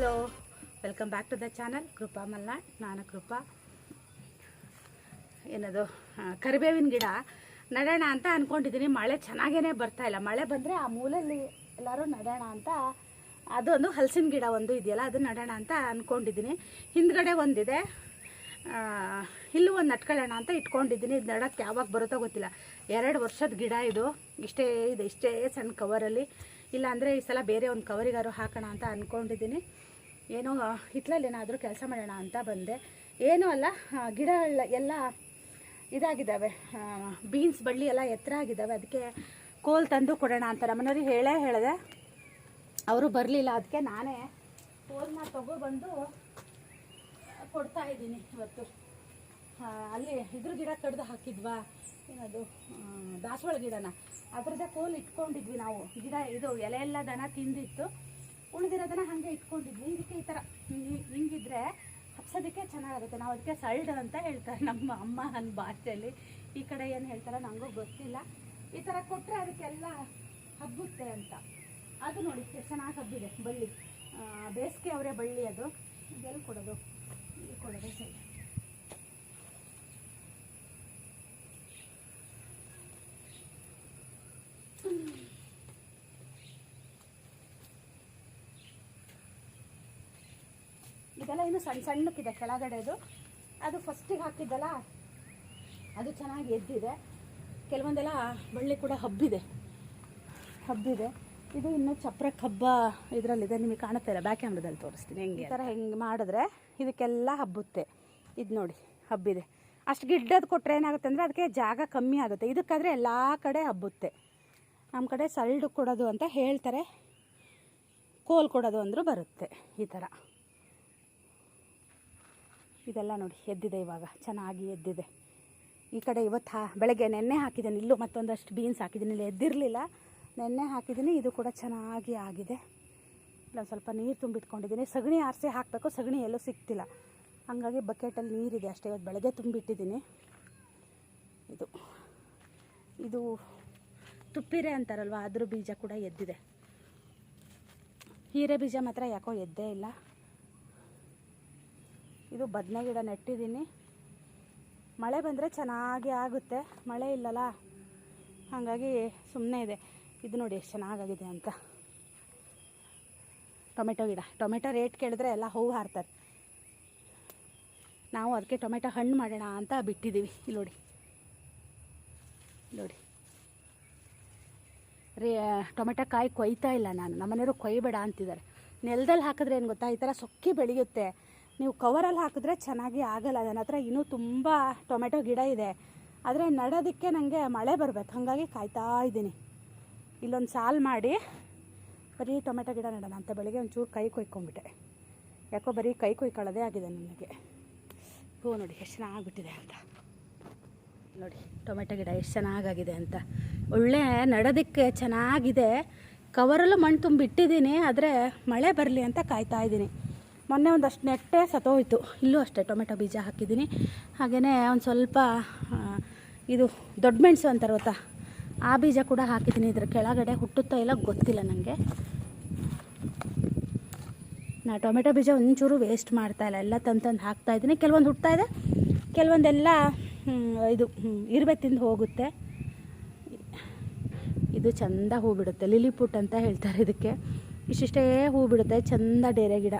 Hello welcome back to the channel Krupa Malnad ನಾನು ಕೃಪಾ ಏನದು? ಕರಿಬೇವಿನ ಗಿಡ. ನಡೋಣ ಅಂತ ಅಂದ್ಕೊಂಡಿದ್ದೀನಿ ಮಳೆ ಚೆನ್ನಾಗೇ ಬರ್ತಾ ಇಲ್ಲ. ಮಳೆ ಬಂದರೆ ಆ ಮೂಲಲ್ಲಿ ಎಲ್ಲರೂ ನಡೋಣ ಅಂತ. ಅದೊಂದು ಹಲಸಿನ ಗಿಡ ಒಂದು ಇದೆಯಲ್ಲ, ಅದು ನಡೋಣ ಅಂತ ಅಂದ್ಕೊಂಡಿದ್ದೀನಿ ಹಿಂದ್ಗಡೆ ಒಂದಿದೆ. ಇಲ್ಲೂ ಒಂದು ನಟ್ಕೊಳ್ಳೋಣ ಅಂತ ಇಟ್ಕೊಂಡಿದ್ದೀನಿ ಇದು ನಡೋಕ್ಕೆ ಯಾವಾಗ ಬರುತ್ತೋ ಗೊತ್ತಿಲ್ಲ. ಎರಡು ವರ್ಷದ ಗಿಡ ಇದು. ಇಷ್ಟೇ ಇದೆ. ಇಷ್ಟೇ ಸಣ್ಣ ಕವರಲ್ಲಿ ಇಲ್ಲಾಂದರೆ ಈ ಸಲ ಬೇರೆ ಒಂದು ಕವರಿಗಾರು ಹಾಕೋಣ ಅಂತ ಅಂದ್ಕೊಂಡಿದ್ದೀನಿ ಏನೋ ಹಿತ್ಲಲ್ಲಿ ಏನಾದರೂ ಕೆಲಸ ಮಾಡೋಣ ಅಂತ ಬಂದೆ. ಏನೂ ಅಲ್ಲ ಗಿಡ ಎಲ್ಲ ಇದಾಗಿದ್ದಾವೆ. ಬೀನ್ಸ್ ಬಳ್ಳಿ ಎಲ್ಲ ಎತ್ತರ ಆಗಿದ್ದಾವೆ. ಅದಕ್ಕೆ ಕೋಲ್ ತಂದು ಕೊಡೋಣ ಅಂತ ನಮ್ಮನವ್ರಿಗೆ ಹೇಳೇ ಹೇಳಿದೆ ಅವರು ಬರಲಿಲ್ಲ. ಅದಕ್ಕೆ ನಾನೇ ಕೋಲ್ನ ತಗೊಬಂದು ಕೊಡ್ತಾ ಇದ್ದೀನಿ ಇವತ್ತು. ಅಲ್ಲಿ ಇದ್ರ ಗಿಡ ಕಡ್ದು ಹಾಕಿದ್ವಾ? ಏನದು? ದಾಸವಾಳ ಗಿಡನ. ಅದ್ರದ್ದೇ ಕೋಲ್ ಇಟ್ಕೊಂಡಿದ್ವಿ ನಾವು. ಗಿಡ, ಇದು ಎಲೆ ಎಲ್ಲ ದನ ತಿಂದಿತ್ತು. ಉಳಿದಿರೋದನ್ನ ಹಾಗೆ ಇಟ್ಕೊಂಡಿದ್ವಿ. ಇದಕ್ಕೆ ಈ ಥರ ಹಿಂಗ್- ಹಿಂಗಿದ್ರೆ ಹಬ್ಸೋದಕ್ಕೆ ಚೆನ್ನಾಗಾಗುತ್ತೆ. ನಾವು ಅದಕ್ಕೆ ಸಲ್ಡ್ ಅಂತ ಹೇಳ್ತಾರೆ ನಮ್ಮ ಅಮ್ಮ ನನ್ನ ಭಾಷೆಯಲ್ಲಿ. ಈ ಕಡೆ ಏನು ಹೇಳ್ತಾರೆ ನನಗೂ ಗೊತ್ತಿಲ್ಲ. ಈ ಥರ ಕೊಟ್ಟರೆ ಅದಕ್ಕೆಲ್ಲ ಹಬ್ಬುತ್ತೆ ಅಂತ. ಅದು ನೋಡಿ ಚೆನ್ನಾಗಿ ಹಬ್ಬಿದೆ ಬಳ್ಳಿ. ಬೇಸಿಗೆ ಅವರೇ ಬಳ್ಳಿ ಅದು. ಎಲ್ಲಿ ಕೊಡೋದು ಇಲ್ಲಿ ಕೊಡೋದು ಸರಿ. ಇನ್ನು ಸಣ್ಣ ಸಣ್ಣಕ್ಕಿದೆ ಕೆಳಗಡೆದು ಅದು. ಫಸ್ಟಿಗೆ ಹಾಕಿದ್ದಲ್ಲ ಅದು ಚೆನ್ನಾಗಿ ಎದ್ದಿದೆ. ಕೆಲವೊಂದೆಲ್ಲ ಬಳ್ಳಿ ಕೂಡ ಹಬ್ಬಿದೆ. ಹಬ್ಬಿದೆ. ಇದು ಇನ್ನು ಚಪ್ರ ಹಬ್ಬ ಇದರಲ್ಲಿದೆ. ನಿಮಗೆ ಕಾಣುತ್ತೆ ಇಲ್ಲ. ಬ್ಯಾಕ್ ಕ್ಯಾಮ್ರದಲ್ಲಿ ತೋರಿಸ್ತೀನಿ. ಹೆಂಗೆ ಈ ಥರ ಹೆಂಗೆ ಮಾಡಿದ್ರೆ ಇದಕ್ಕೆಲ್ಲ ಹಬ್ಬುತ್ತೆ. ಇದು ನೋಡಿ ಹಬ್ಬಿದೆ. ಅಷ್ಟು ಗಿಡ್ಡದ ಕೊಟ್ಟರೆ ಏನಾಗುತ್ತೆ ಅಂದರೆ ಅದಕ್ಕೆ ಜಾಗ ಕಮ್ಮಿ ಆಗುತ್ತೆ. ಇದಕ್ಕಾದರೆ ಎಲ್ಲ ಕಡೆ ಹಬ್ಬುತ್ತೆ. ನಮ್ಮ ಕಡೆ ಸಲ್ಡು ಕೊಡೋದು ಅಂತ ಹೇಳ್ತಾರೆ. ಕೋಲ್ ಕೊಡೋದು ಅಂದರೂ ಬರುತ್ತೆ ಈ ಥರ ಇದೆಲ್ಲ ನೋಡಿ, ಎದ್ದಿದೆ ಇವಾಗ. ಚೆನ್ನಾಗಿ ಎದ್ದಿದೆ. ಈ ಕಡೆ ಇವತ್ತು ಹಾ, ಬೆಳಗ್ಗೆ ನೆನ್ನೆ ಹಾಕಿದ್ದೀನಿ. ಇಲ್ಲೂ ಮತ್ತೊಂದಷ್ಟು ಬೀನ್ಸ್ ಹಾಕಿದ್ದೀನಿ. ಇಲ್ಲಿ ಎದ್ದಿರಲಿಲ್ಲ. ನೆನ್ನೆ ಹಾಕಿದ್ದೀನಿ. ಇದು ಕೂಡ ಚೆನ್ನಾಗಿ ಆಗಿದೆ. ಇಲ್ಲ ಸ್ವಲ್ಪ ನೀರು ತುಂಬಿಟ್ಕೊಂಡಿದ್ದೀನಿ. ಸಗಣಿ ಆರಿಸಿ ಹಾಕಬೇಕು. ಸಗಣಿ ಎಲ್ಲೂ ಸಿಗ್ತಿಲ್ಲ. ಹಾಗಾಗಿ ಬಕೆಟಲ್ಲಿ ನೀರಿದೆ ಅಷ್ಟೇ. ಇವತ್ತು ಬೆಳಗ್ಗೆ ತುಂಬಿಟ್ಟಿದ್ದೀನಿ. ಇದು ಇದು ತುಪ್ಪಿರೆ ಅಂತಾರಲ್ವ? ಅದ್ರ ಬೀಜ ಕೂಡ ಎದ್ದಿದೆ. ಹೀರೆ ಬೀಜ ಮಾತ್ರ ಯಾಕೋ ಎದ್ದೇ ಇಲ್ಲ. ಇದು ಬದನೆ ಗಿಡ ನೆಟ್ಟಿದ್ದೀನಿ. ಮಳೆ ಬಂದರೆ ಚೆನ್ನಾಗಿ ಆಗುತ್ತೆ. ಮಳೆ ಇಲ್ಲಲ್ಲ? ಹಾಗಾಗಿ ಸುಮ್ಮನೆ ಇದೆ. ಇದು ನೋಡಿ ಎಷ್ಟು ಚೆನ್ನಾಗಾಗಿದೆ ಅಂತ. ಟೊಮೆಟೊ ಗಿಡ. ಟೊಮೆಟೊ ರೇಟ್ ಕೇಳಿದ್ರೆ ಎಲ್ಲ ಹೂವು ಹಾರ್ತಾರೆ. ನಾವು ಅದಕ್ಕೆ ಟೊಮೆಟೊ ಹಣ್ಣು ಮಾಡೋಣ ಅಂತ ಬಿಟ್ಟಿದ್ದೀವಿ. ಇಲ್ಲಿ ನೋಡಿ. ನೋಡಿ. ರೇ, ಟೊಮೆಟೊ ಕಾಯಿ ಕೊಯ್ತಾ ಇಲ್ಲ ನಾನು. ನಮ್ಮನೆಯವರು ಕೊಯ್ಬೇಡ ಅಂತಿದ್ದಾರೆ. ನೆಲದಲ್ಲಿ ಹಾಕಿದ್ರೆ ಏನು ಗೊತ್ತಾ? ಈ ಥರ ಸೊಕ್ಕಿ ಬೆಳೆಯುತ್ತೆ. ನೀವು ಕವರಲ್ಲಿ ಹಾಕಿದ್ರೆ ಚೆನ್ನಾಗಿ ಆಗಲ್ಲ. ನನ್ನ ಹತ್ರ ಇನ್ನೂ ತುಂಬ ಟೊಮೆಟೊ ಗಿಡ ಇದೆ. ಆದರೆ ನಡೋದಕ್ಕೆ ನನಗೆ ಮಳೆ ಬರಬೇಕು. ಹಾಗಾಗಿ ಕಾಯ್ತಾ ಇದ್ದೀನಿ. ಇಲ್ಲೊಂದು ಸಾಲು ಮಾಡಿ ಬರೀ ಟೊಮೆಟೊ ಗಿಡ ನೆಡೋಣ ಅಂತ ಬೆಳಿಗ್ಗೆ ಒಂಚೂರು ಕೈ ಕೊಯ್ಕೊಂಡ್ಬಿಟ್ಟೆ. ಯಾಕೋ ಬರೀ ಕೈ ಕೊಯ್ಕೊಳ್ಳೋದೇ ಆಗಿದೆ ನನಗೆ. ಹೂ, ನೋಡಿ, ಎಷ್ಟು ಚೆನ್ನಾಗಿಬಿಟ್ಟಿದೆ ಅಂತ. ನೋಡಿ, ಟೊಮೆಟೊ ಗಿಡ ಎಷ್ಟು ಚೆನ್ನಾಗಾಗಿದೆ ಅಂತ. ಒಳ್ಳೆ ನಡೋದಕ್ಕೆ ಚೆನ್ನಾಗಿದೆ. ಕವರಲ್ಲೂ ಮಣ್ಣು ತುಂಬಿಟ್ಟಿದ್ದೀನಿ, ಆದರೆ ಮಳೆ ಬರಲಿ ಅಂತ ಕಾಯ್ತಾ ಇದ್ದೀನಿ. ಮೊನ್ನೆ ಒಂದಷ್ಟು ನೆಟ್ಟೆ ಸತ್ತೋಯ್ತು ಇಲ್ಲೂ ಅಷ್ಟೇ ಟೊಮೆಟೊ ಬೀಜ ಹಾಕಿದ್ದೀನಿ. ಹಾಗೆಯೇ ಒಂದು ಸ್ವಲ್ಪ ಇದು ದೊಡ್ಡ ಮೆಣಸು ಅಂತಾರೆ ಗೊತ್ತಾ? ಆ ಬೀಜ ಕೂಡ ಹಾಕಿದ್ದೀನಿ ಇದ್ರ ಕೆಳಗಡೆ. ಹುಟ್ಟುತ್ತಾ ಇಲ್ಲ ಗೊತ್ತಿಲ್ಲ ನನಗೆ ನಾ ಟೊಮೆಟೊ ಬೀಜ ಒಂಚೂರು ವೇಸ್ಟ್ ಮಾಡ್ತಾ ಇಲ್ಲ. ಎಲ್ಲ ತಂದು ತಂದು ಹಾಕ್ತಾ ಇದ್ದೀನಿ. ಕೆಲವೊಂದು ಹುಟ್ತಾ ಇದೆ. ಕೆಲವೊಂದೆಲ್ಲ ಇದು ಇರುವೆ ತಿಂದು ಹೋಗುತ್ತೆ. ಇದು ಚೆಂದ ಹೂ ಬಿಡುತ್ತೆ. ಲಿಲಿಪುಟ್ ಅಂತ ಹೇಳ್ತಾರೆ ಇದಕ್ಕೆ. ಇಷ್ಟಿಷ್ಟೇ ಹೂ ಬಿಡುತ್ತೆ. ಚೆಂದ ಡೇರೆ ಗಿಡ.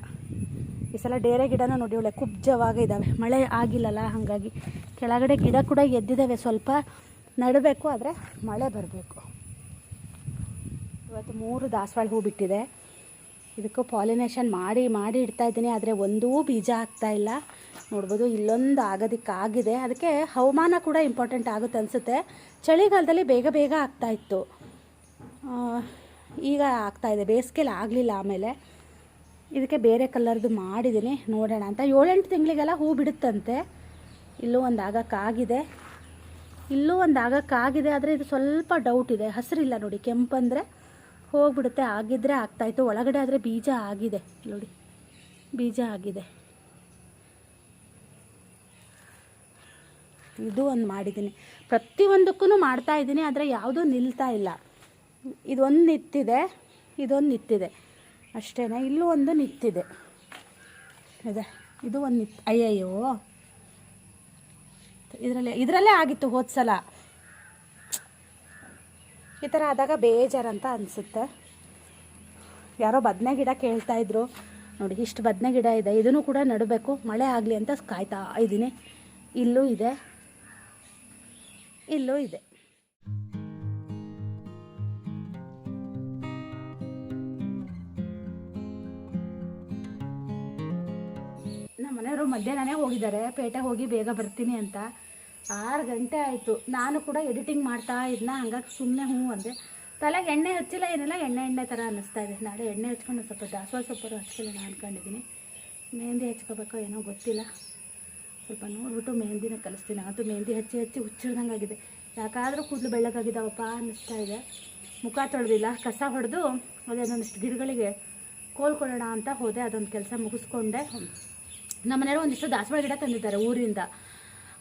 ಈ ಸಲ ಡೇರೆ ಗಿಡನ ನೋಡಿ, ಒಳ್ಳೆ ಕುಬ್ಜವಾಗಿ ಇದ್ದಾವೆ ಮಳೆ ಆಗಿಲ್ಲಲ್ಲ, ಹಾಗಾಗಿ ಕೆಳಗಡೆ ಗಿಡ ಕೂಡ ಎದ್ದಿದ್ದಾವೆ ಸ್ವಲ್ಪ ನಡಬೇಕು, ಆದರೆ ಮಳೆ ಬರಬೇಕು. ಇವತ್ತು ಮೂರು ದಾಸವಾಳ ಹೂ ಬಿಟ್ಟಿದೆ. ಇದಕ್ಕೂ ಪಾಲಿನೇಷನ್ ಮಾಡಿ ಮಾಡಿ ಇಡ್ತಾ ಇದ್ದೀನಿ, ಆದರೆ ಒಂದೂ ಬೀಜ ಆಗ್ತಾ ಇಲ್ಲ. ನೋಡ್ಬೋದು, ಇಲ್ಲೊಂದು ಆಗೋದಕ್ಕಾಗಿದೆ. ಅದಕ್ಕೆ ಹವಾಮಾನ ಕೂಡ ಇಂಪಾರ್ಟೆಂಟ್ ಆಗುತ್ತೆ ಅನಿಸುತ್ತೆ. ಚಳಿಗಾಲದಲ್ಲಿ ಬೇಗ ಬೇಗ ಆಗ್ತಾಯಿತ್ತು ಈಗ ಆಗ್ತಾ ಇದೆ. ಬೇಸಿಗೆಲಿ ಆಗಲಿಲ್ಲ ಆಮೇಲೆ. ಇದಕ್ಕೆ ಬೇರೆ ಕಲರ್ದು ಮಾಡಿದ್ದೀನಿ, ನೋಡೋಣ ಅಂತ. ಏಳೆಂಟು ತಿಂಗಳಿಗೆಲ್ಲ ಹೂ ಬಿಡುತ್ತಂತೆ. ಇಲ್ಲೂ ಒಂದು ಆಗಕ್ಕಾಗಿದೆ. ಇಲ್ಲೂ ಒಂದು ಆಗಕ್ಕಾಗಿದೆ, ಆದರೆ ಇದು ಸ್ವಲ್ಪ ಡೌಟ್ ಇದೆ. ಹಸಿರಿಲ್ಲ ನೋಡಿ ಕೆಂಪಂದರೆ ಹೋಗ್ಬಿಡುತ್ತೆ. ಆಗಿದ್ದರೆ ಆಗ್ತಾಯಿತ್ತು, ಒಳಗಡೆ ಆದರೆ ಬೀಜ ಆಗಿದೆ. ನೋಡಿ, ಬೀಜ ಆಗಿದೆ. ಇದು ಒಂದು ಮಾಡಿದ್ದೀನಿ. ಪ್ರತಿಯೊಂದಕ್ಕೂ ಮಾಡ್ತಾ ಇದ್ದೀನಿ, ಆದರೆ ಯಾವುದೂ ನಿಲ್ತಾ ಇಲ್ಲ. ಇದೊಂದು ನಿಂತಿದೆ ಇದೊಂದು ನಿಂತಿದೆ ಅಷ್ಟೇ ಇಲ್ಲೂ ಒಂದು ನಿತ್ತಿದೆ. ಇದೆ. ಇದು ಒಂದು ಅಯ್ಯಯ್ಯೋ. ಇದರಲ್ಲೇ ಇದರಲ್ಲೇ ಆಗಿತ್ತು ಹೋದ ಸಲ. ಈ ಥರ ಆದಾಗ ಬೇಜಾರಂತ ಅನಿಸುತ್ತೆ. ಯಾರೋ ಬದನೆ ಗಿಡ ಕೇಳ್ತಾ ಇದ್ರು. ನೋಡಿ, ಇಷ್ಟು ಬದನೆ ಗಿಡ ಇದೆ. ಇದನ್ನು ಕೂಡ ನಡಬೇಕು. ಮಳೆ ಆಗಲಿ ಅಂತ ಕಾಯ್ತಾ ಇದ್ದೀನಿ ಇಲ್ಲೂ ಇದೆ. ಇಲ್ಲೂ ಇದೆ. ಮನೆಯವರು ಮಧ್ಯಾಹ್ನನೇ ಹೋಗಿದ್ದಾರೆ. ಪೇಟೆ ಹೋಗಿ ಬೇಗ ಬರ್ತೀನಿ ಅಂತ. ಆರು ಗಂಟೆ ಆಯಿತು. ನಾನು ಕೂಡ ಎಡಿಟಿಂಗ್ ಮಾಡ್ತಾ ಇದ್ನ. ಹಂಗಾಗಿ ಸುಮ್ಮನೆ ಹ್ಞೂ ಅಂದೆ. ತಲೆಗೆ ಎಣ್ಣೆ ಹಚ್ಚಿಲ್ಲ, ಏನಿಲ್ಲ. ಎಣ್ಣೆ ಎಣ್ಣೆ ಥರ ಅನ್ನಿಸ್ತಾ ಇದೆ. ನಾಳೆ ಎಣ್ಣೆ ಹಚ್ಕೊಂಡು ಸ್ವಲ್ಪ ದಾಸವಾಳ ಸೊಪ್ಪರು ಹಚ್ಕೊಳ್ಳೋಣ ಅಂದ್ಕೊಂಡಿದ್ದೀನಿ ಮೆಹಂದಿ ಹಚ್ಕೋಬೇಕೋ ಏನೋ ಗೊತ್ತಿಲ್ಲ. ಸ್ವಲ್ಪ ನೋಡ್ಬಿಟ್ಟು ಮೆಹಂದಿನ ಕಲಿಸ್ತೀನಿ. ಅದು ಮೆಹಂದಿ ಹಚ್ಚಿ ಹಚ್ಚಿ ಹುಚ್ಚಿಡ್ದಂಗೆ ಆಗಿದೆ. ಯಾಕಾದರೂ ಕೂದಲು ಬೆಳ್ಳಗಾಗಿದ್ದಾವಪ್ಪ ಅನ್ನಿಸ್ತಾ ಇದೆ. ಮುಖ ತೊಳೆದಿಲ್ಲ. ಕಸ ಹೊಡೆದು, ಅದೇ ಅದೊಂದಿಷ್ಟು ಗಿಡಗಳಿಗೆ ಕೋಲ್ಕೊಳ್ಳೋಣ ಅಂತ ಹೋದೆ. ಅದೊಂದು ಕೆಲಸ ಮುಗಿಸ್ಕೊಂಡೆ. ನಮ್ಮ ಮನೆಯವರು ಒಂದಿಷ್ಟು ದಾಸವಾಳ ಗಿಡ ತಂದಿದ್ದಾರೆ ಊರಿಂದ,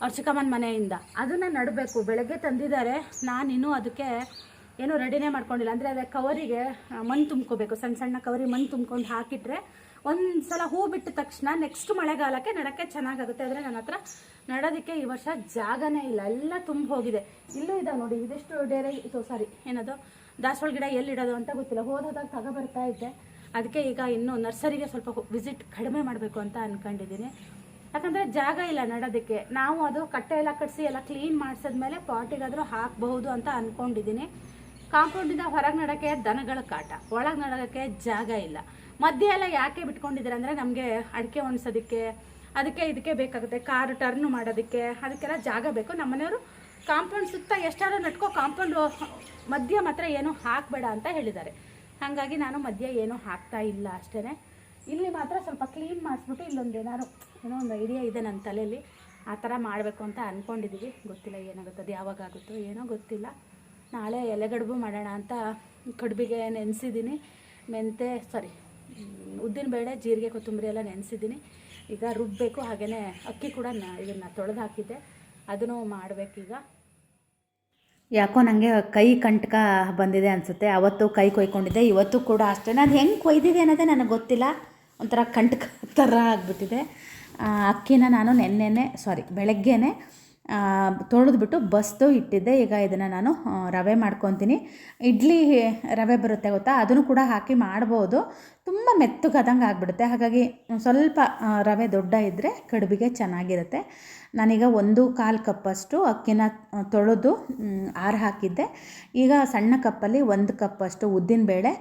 ಅವ್ರ ಚಿಕ್ಕಮ್ಮನ ಮನೆಯಿಂದ. ಅದನ್ನು ನಡಬೇಕು. ಬೆಳಗ್ಗೆ ತಂದಿದ್ದಾರೆ. ನಾನು ಇನ್ನೂ ಅದಕ್ಕೆ ಏನೂ ರೆಡಿನೇ ಮಾಡ್ಕೊಂಡಿಲ್ಲ. ಅಂದರೆ ಅದೇ ಕವರಿಗೆ ಮಣ್ಣು ತುಂಬ್ಕೋಬೇಕು. ಸಣ್ಣ ಸಣ್ಣ ಕವರಿ ಮಣ್ಣು ತುಂಬ್ಕೊಂಡು ಹಾಕಿಟ್ರೆ ಒಂದು ಸಲ ಹೂ ಬಿಟ್ಟ ತಕ್ಷಣ ನೆಕ್ಸ್ಟ್ ಮಳೆಗಾಲಕ್ಕೆ ನಡಕ್ಕೆ ಚೆನ್ನಾಗಾಗುತ್ತೆ. ಆದರೆ ನನ್ನ ಹತ್ರ ನಡೋದಕ್ಕೆ ಈ ವರ್ಷ ಜಾಗನೇ ಇಲ್ಲ. ಎಲ್ಲ ತುಂಬ ಹೋಗಿದೆ. ಇಲ್ಲೂ ಇದೆ ನೋಡಿ. ಇದಿಷ್ಟು ಡೇರೆ ಇದು ಸಾರಿ ಏನದು? ದಾಸವಾಳ ಗಿಡ ಎಲ್ಲಿಡೋದು ಅಂತ ಗೊತ್ತಿಲ್ಲ. ಹೋದಾಗ ತಗೋ ಬರ್ತಾ ಇದ್ದೆ. ಅದಕ್ಕೆ ಈಗ ಇನ್ನು ನರ್ಸರಿಗೆ ಸ್ವಲ್ಪ ವಿಸಿಟ್ ಕಡಿಮೆ ಮಾಡಬೇಕು ಅಂತ ಅನ್ಕೊಂಡಿದ್ದೀನಿ. ಯಾಕಂದರೆ ಜಾಗ ಇಲ್ಲ ನಡೋದಕ್ಕೆ. ನಾವು ಅದು ಕಟ್ಟೆ ಎಲ್ಲ ಕಟ್ಟಿಸಿ ಎಲ್ಲ ಕ್ಲೀನ್ ಮಾಡಿಸಿದ್ಮೇಲೆ ಪಾಟಿಗಾದರೂ ಹಾಕಬಹುದು ಅಂತ ಅಂದ್ಕೊಂಡಿದ್ದೀನಿ ಕಾಂಪೌಂಡಿಂದ ಹೊರಗೆ ನಡೋಕ್ಕೆ ದನಗಳ ಕಾಟ. ಒಳಗೆ ನಡೋಕ್ಕೆ ಜಾಗ ಇಲ್ಲ. ಮಧ್ಯೆ ಎಲ್ಲ ಯಾಕೆ ಬಿಟ್ಕೊಂಡಿದ್ದೀರ ಅಂದರೆ ನಮಗೆ ಅಡಿಕೆ ಒಣಸೋದಕ್ಕೆ, ಅದಕ್ಕೆ ಇದಕ್ಕೆ ಬೇಕಾಗುತ್ತೆ ಕಾರ್ ಟರ್ನ್ ಮಾಡೋದಕ್ಕೆ, ಅದಕ್ಕೆಲ್ಲ ಜಾಗ ಬೇಕು. ನಮ್ಮ ಮನೆಯವರು ಕಾಂಪೌಂಡ್ ಸುತ್ತ ಎಷ್ಟಾದ್ರೂ ನಟ್ಕೋ ಕಾಂಪೌಂಡ್ ಮಧ್ಯ ಮಾತ್ರ ಏನೂ ಹಾಕಬೇಡ ಅಂತ ಹೇಳಿದ್ದಾರೆ. ಹಾಗಾಗಿ ನಾನು ಮಧ್ಯ ಏನೂ ಹಾಕ್ತಾ ಇಲ್ಲ ಅಷ್ಟೇ ಇಲ್ಲಿ ಮಾತ್ರ ಸ್ವಲ್ಪ ಕ್ಲೀನ್ ಮಾಡಿಸ್ಬಿಟ್ಟು ಇಲ್ಲೊಂದು ಏನಾದ್ರು ಏನೋ ಒಂದು ಐಡಿಯಾ ಇದೆ ನನ್ನ ತಲೆಯಲ್ಲಿ ಆ ಥರ ಮಾಡಬೇಕು ಅಂತ ಅಂದ್ಕೊಂಡಿದ್ದೀವಿ ಗೊತ್ತಿಲ್ಲ ಏನಾಗುತ್ತೆ, ಅದು ಯಾವಾಗ ಆಗುತ್ತೋ ಏನೋ ಗೊತ್ತಿಲ್ಲ. ನಾಳೆ ಎಲೆಗಡುಬು ಮಾಡೋಣ ಅಂತ ಕಡುಬಿಗೆ ನೆನೆಸಿದ್ದೀನಿ ಮೆಂತೆ ಸಾರಿ ಉದ್ದಿನಬೇಳೆ ಜೀರಿಗೆ, ಕೊತ್ತಂಬರಿ ಎಲ್ಲ ನೆನೆಸಿದ್ದೀನಿ ಈಗ ರುಬ್ಬಬೇಕು ಹಾಗೆಯೇ ಅಕ್ಕಿ ಕೂಡ ಇದನ್ನು ತೊಳೆದು ಹಾಕಿದ್ದೆ. ಅದನ್ನು ಮಾಡಬೇಕೀಗ. ಯಾಕೋ ನನಗೆ ಕೈ ಕಂಟಕ ಬಂದಿದೆ ಅನಿಸುತ್ತೆ. ಅವತ್ತು ಕೈ ಕೊಯ್ಕೊಂಡಿದ್ದೆ, ಇವತ್ತು ಕೂಡ ಅಷ್ಟೇ. ನಾನು ಹೆಂಗೆ ಕೊಯ್ದಿದೆ ಅನ್ನೋದೇ ನನಗೆ ಗೊತ್ತಿಲ್ಲ. ಒಂಥರ ಕಂಟಕ ಥರ ಆಗಿಬಿಟ್ಟಿದೆ. ಅಕ್ಕಿನ ನಾನು ನೆನ್ನೆನೆ ಸಾರಿ ಬೆಳಗ್ಗೆನೆ ತೊಳೆದ್ಬಿಟ್ಟು ಬಸ್ದು ಇಟ್ಟಿದ್ದೆ. ಈಗ ಇದನ್ನು ನಾನು ರವೆ ಮಾಡ್ಕೊತೀನಿ. ಇಡ್ಲಿ ರವೆ ಬರುತ್ತೆ ಗೊತ್ತಾ? ಅದನ್ನು ಕೂಡ ಹಾಕಿ ಮಾಡ್ಬೋದು. ತುಂಬ ಮೆತ್ತಗಾದಂಗೆ ಆಗಿಬಿಡುತ್ತೆ. ಹಾಗಾಗಿ ಸ್ವಲ್ಪ ರವೆ ದೊಡ್ಡ ಇದ್ದರೆ ಕಡುಬಿಗೆ ಚೆನ್ನಾಗಿರುತ್ತೆ. ನಾನೀಗ ಒಂದು ಕಾಲು ಕಪ್ಪಷ್ಟು ಅಕ್ಕಿನ ತೊಳೆದು ಆರ ಹಾಕಿದ್ದೆ. ಈಗ ಸಣ್ಣ ಕಪ್ಪಲ್ಲಿ ಒಂದು ಕಪ್ಪಷ್ಟು ಉದ್ದಿನಬೇಳೆ,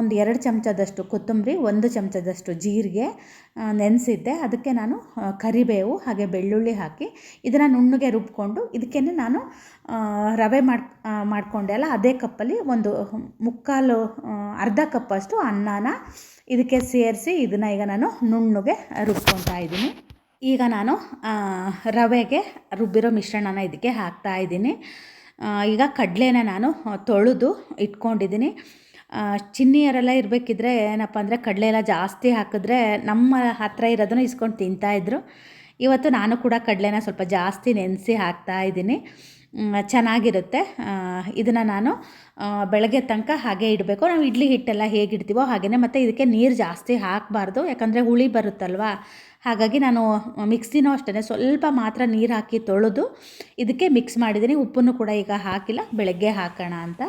ಒಂದು ಎರಡು ಚಮಚದಷ್ಟು ಕೊತ್ತಂಬರಿ, ಒಂದು ಚಮಚದಷ್ಟು ಜೀರಿಗೆ ನೆನೆಸಿದ್ದೆ. ಅದಕ್ಕೆ ನಾನು ಕರಿಬೇವು ಹಾಗೆ ಬೆಳ್ಳುಳ್ಳಿ ಹಾಕಿ ಇದನ್ನು ನುಣ್ಣಗೆ ರುಬ್ಕೊಂಡು ಇದಕ್ಕೆ ನಾನು ರವೆ ಮಾಡಿ ಮಾಡಿಕೊಂಡೆ ಅಲ್ಲ, ಅದೇ ಕಪ್ಪಲ್ಲಿ ಒಂದು ಮುಕ್ಕಾಲು ಅರ್ಧ ಕಪ್ಪಷ್ಟು ಅನ್ನನ ಇದಕ್ಕೆ ಸೇರಿಸಿ ಇದನ್ನು ಈಗ ನಾನು ನುಣ್ಣಗೆ ರುಬ್ಕೊತಾ ಇದ್ದೀನಿ. ಈಗ ನಾನು ರವೆಗೆ ರುಬ್ಬಿರೋ ಮಿಶ್ರಣನ ಇದಕ್ಕೆ ಹಾಕ್ತಾ ಇದ್ದೀನಿ. ಈಗ ಕಡಲೆನ ನಾನು ತೊಳೆದು ಇಟ್ಕೊಂಡಿದ್ದೀನಿ. ಚಿನ್ನಿಯರೆಲ್ಲ ಇರಬೇಕಿದ್ರೆ ಏನಪ್ಪ ಅಂದರೆ ಕಡಲೆ ಎಲ್ಲ ಜಾಸ್ತಿ ಹಾಕಿದ್ರೆ ನಮ್ಮ ಹತ್ರ ಇರೋದನ್ನು ಇಸ್ಕೊಂಡು ತಿಂತಾಯಿದ್ರು ಇವತ್ತು ನಾನು ಕೂಡ ಕಡಲೆನ ಸ್ವಲ್ಪ ಜಾಸ್ತಿ ನೆನೆಸಿ ಹಾಕ್ತಾ ಇದ್ದೀನಿ. ಚೆನ್ನಾಗಿರುತ್ತೆ. ಇದನ್ನು ನಾನು ಬೆಳಗ್ಗೆ ತನಕ ಹಾಗೆ ಇಡಬೇಕು. ನಾವು ಇಡ್ಲಿ ಹಿಟ್ಟೆಲ್ಲ ಹೇಗೆ ಇಡ್ತೀವೋ ಹಾಗೆಯೇ ಮತ್ತು ಇದಕ್ಕೆ ನೀರು ಜಾಸ್ತಿ ಹಾಕಬಾರ್ದು. ಯಾಕಂದರೆ ಹುಳಿ ಬರುತ್ತಲ್ವಾ? ಹಾಗಾಗಿ ನಾನು ಮಿಕ್ಸಿನೂ ಅಷ್ಟೇ ಸ್ವಲ್ಪ ಮಾತ್ರ ನೀರು ಹಾಕಿ ತೊಳೆದು ಇದಕ್ಕೆ ಮಿಕ್ಸ್ ಮಾಡಿದ್ದೀನಿ. ಉಪ್ಪನ್ನು ಕೂಡ ಈಗ ಹಾಕಿಲ್ಲ. ಬೆಳಗ್ಗೆ ಹಾಕೋಣ ಅಂತ.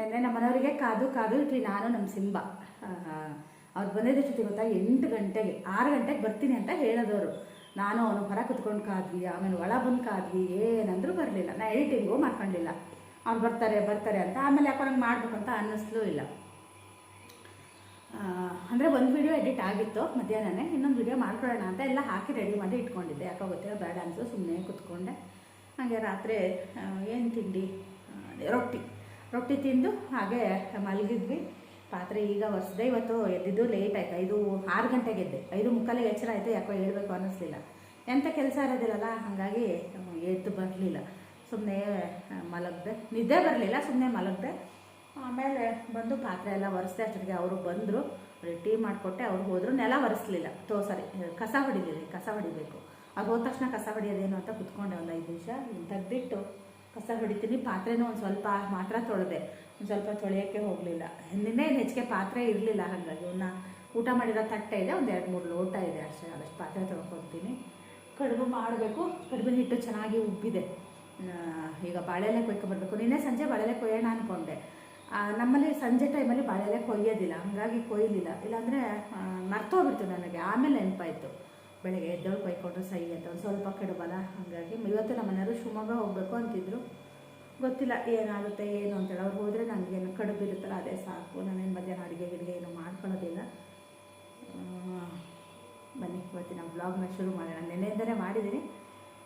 ನೆನ್ನೆ ನಮ್ಮ ಮನೆಯವರಿಗೆ ಕಾದು ಕಾದು ಇಟ್ರಿ ನಾನು ನಮ್ಮ ಸಿಂಬ. ಅವ್ರು ಬಂದಿದ್ದ ಜೊತೆ ಗೊತ್ತಾ, ಎಂಟು ಗಂಟೆಗೆ, ಆರು ಗಂಟೆಗೆ ಬರ್ತೀನಿ ಅಂತ ಹೇಳೋದವರು. ನಾನು ಅವನು ಹೊರ ಕುತ್ಕೊಂಡು ಕಾದ್ವಿ, ಆಮೇಲೆ ಒಳ ಬಂದು ಕಾದ್ವಿ, ಏನಂದ್ರೂ ಬರಲಿಲ್ಲ. ನಾ ಎಡಿಟಿಂಗು ಮಾಡ್ಕೊಂಡಿಲ್ಲ. ಅವ್ರು ಬರ್ತಾರೆ ಬರ್ತಾರೆ ಅಂತ. ಆಮೇಲೆ ಯಾಕೋ ನಂಗೆ ಮಾಡಬೇಕು ಅಂತ ಅನ್ನಿಸ್ಲೂ ಇಲ್ಲ. ಅಂದರೆ ಒಂದು ವಿಡಿಯೋ ಎಡಿಟ್ ಆಗಿತ್ತು ಮಧ್ಯಾಹ್ನನೇ, ಇನ್ನೊಂದು ವಿಡಿಯೋ ಮಾಡ್ಕೊಳ್ಳೋಣ ಅಂತ ಎಲ್ಲ ಹಾಕಿ ರೆಡಿ ಮಾಡಿ ಇಟ್ಕೊಂಡಿದ್ದೆ. ಯಾಕೋ ಗೊತ್ತಿಲ್ಲ, ಬೇಡ ಅನ್ಸು ಸುಮ್ಮನೆ ಕೂತ್ಕೊಂಡೆ. ಹಾಗೆ ರಾತ್ರಿ ಏನು ತಿಂಡಿ? ರೊಟ್ಟಿ. ರೊಟ್ಟಿ ತಿಂದು ಹಾಗೆ ಮಲಗಿದ್ವಿ. ಪಾತ್ರೆ ಈಗ ಒರೆಸ್ದೆ, ಇವತ್ತು ಎದ್ದಿದ್ದು ಲೇಟ್ ಆಯ್ತು. ಐದು, ಆರು ಗಂಟೆಗೆ ಎದ್ದೆ. ಐದು ಮುಕ್ಕಾಲಿಗೆ ಎಚ್ಚರ ಆಯಿತು, ಯಾಕೋ ಹೇಳಬೇಕು ಅನ್ನಿಸ್ಲಿಲ್ಲ. ಎಂಥ ಕೆಲಸ ಇರೋದಿಲ್ಲಲ್ಲ, ಹಾಗಾಗಿ ಎದ್ದು ಬರಲಿಲ್ಲ. ಸುಮ್ಮನೆ ಮಲಗ್ದೆ. ನಿದ್ದೆ ಬರಲಿಲ್ಲ ಸುಮ್ಮನೆ ಮಲಗ್ದೆ. ಆಮೇಲೆ ಬಂದು ಪಾತ್ರೆ ಎಲ್ಲ ಒರೆಸ್ದೆ, ಅಷ್ಟೊತ್ತಿಗೆ ಅವರು ಬಂದರು. ಟೀ ಮಾಡಿಕೊಟ್ಟೆ, ಅವ್ರು ಹೋದರು. ನೆಲ ಒರೆಸ್ಲಿಲ್ಲ. ತೋ, ಸಾರಿ, ಕಸ ಹೊಡಿದಿದೆ ಕಸ ಹೊಡಿಬೇಕು. ಅದು ಹೋದ ತಕ್ಷಣ ಕಸ ಹೊಡಿಯೋದೇನು ಅಂತ ಕುತ್ಕೊಂಡೆ ಒಂದು ಐದು ನಿಮಿಷ ತೆಗ್ದಿಟ್ಟು ಕಸ ಹೊಡಿತೀನಿ, ಪಾತ್ರೆನೂ ಒಂದು ಸ್ವಲ್ಪ ಮಾತ್ರ ತೊಳೆದೆ. ಒಂದು ಸ್ವಲ್ಪ ತೊಳೆಯೋಕ್ಕೆ ಹೋಗಲಿಲ್ಲ. ನಿನ್ನೆ ಹೆಚ್ಚಿಗೆ ಪಾತ್ರೆ ಇರಲಿಲ್ಲ, ಹಾಗಾಗಿ ಅವನ್ನ ಊಟ ಮಾಡಿರೋ ತಟ್ಟೆ ಇದೆ, ಒಂದು ಎರಡು ಮೂರು ಲೋಟ ಇದೆ ಅಷ್ಟೇ ಅದಷ್ಟು ಪಾತ್ರೆ ತೊಳ್ಕೊತೀನಿ. ಕಡುಬು ಮಾಡಬೇಕು. ಕಡುಬಿನ ಹಿಟ್ಟು ಚೆನ್ನಾಗಿ ಉಬ್ಬಿದೆ. ಈಗ ಬಾಳೆಲೆ ಕೊಯ್ಕೊಬರ್ಬೇಕು ನಿನ್ನೆ ಸಂಜೆ ಬಾಳೆಲೆ ಕೊಯ್ಯೋಣ ಅಂದ್ಕೊಂಡೆ ನಮ್ಮಲ್ಲಿ ಸಂಜೆ ಟೈಮಲ್ಲಿ ಬಾಳೆಲೆ ಕೊಯ್ಯೋದಿಲ್ಲ, ಹಾಗಾಗಿ ಕೊಯ್ಯಲಿಲ್ಲ ಇಲ್ಲಾಂದರೆ ಮರ್ತೋಗ್ಬಿಡ್ತು ನನಗೆ. ಆಮೇಲೆ ನೆನಪಾಯಿತು. ಬೆಳಗ್ಗೆ ಎದ್ದಳು ಕೊಯ್ಕೊಂಡ್ರೆ ಸೈ ಅಂತ. ಒಂದು ಸ್ವಲ್ಪ ಕೆಡಬಲ್ಲ ಹಾಗಾಗಿ ಇವತ್ತು ನಮ್ಮ ಮನೆಯವರು ಶಿವಮೊಗ್ಗ ಹೋಗಬೇಕು ಅಂತಿದ್ರು. ಗೊತ್ತಿಲ್ಲ ಏನಾಗುತ್ತೆ, ಏನು ಅಂತೇಳಿ ಅವ್ರು ಹೋದರೆ ನನಗೇನು ಕಡುಬು ಇರುತ್ತಲ್ಲ ಅದೇ ಸಾಕು. ನಾನೇನು ಮಧ್ಯಾಹ್ನ ಅಡುಗೆ ಗಿಡಿಗೆ ಏನು ಮಾಡ್ಕೊಳ್ಳೋದಿಲ್ಲ. ಬನ್ನಿ, ಇವತ್ತಿನ ಬ್ಲಾಗ್ನ ಶುರು ಮಾಡೋಣ. ನೆನೆಯಿಂದಲೇ ಮಾಡಿದ್ದೀನಿ.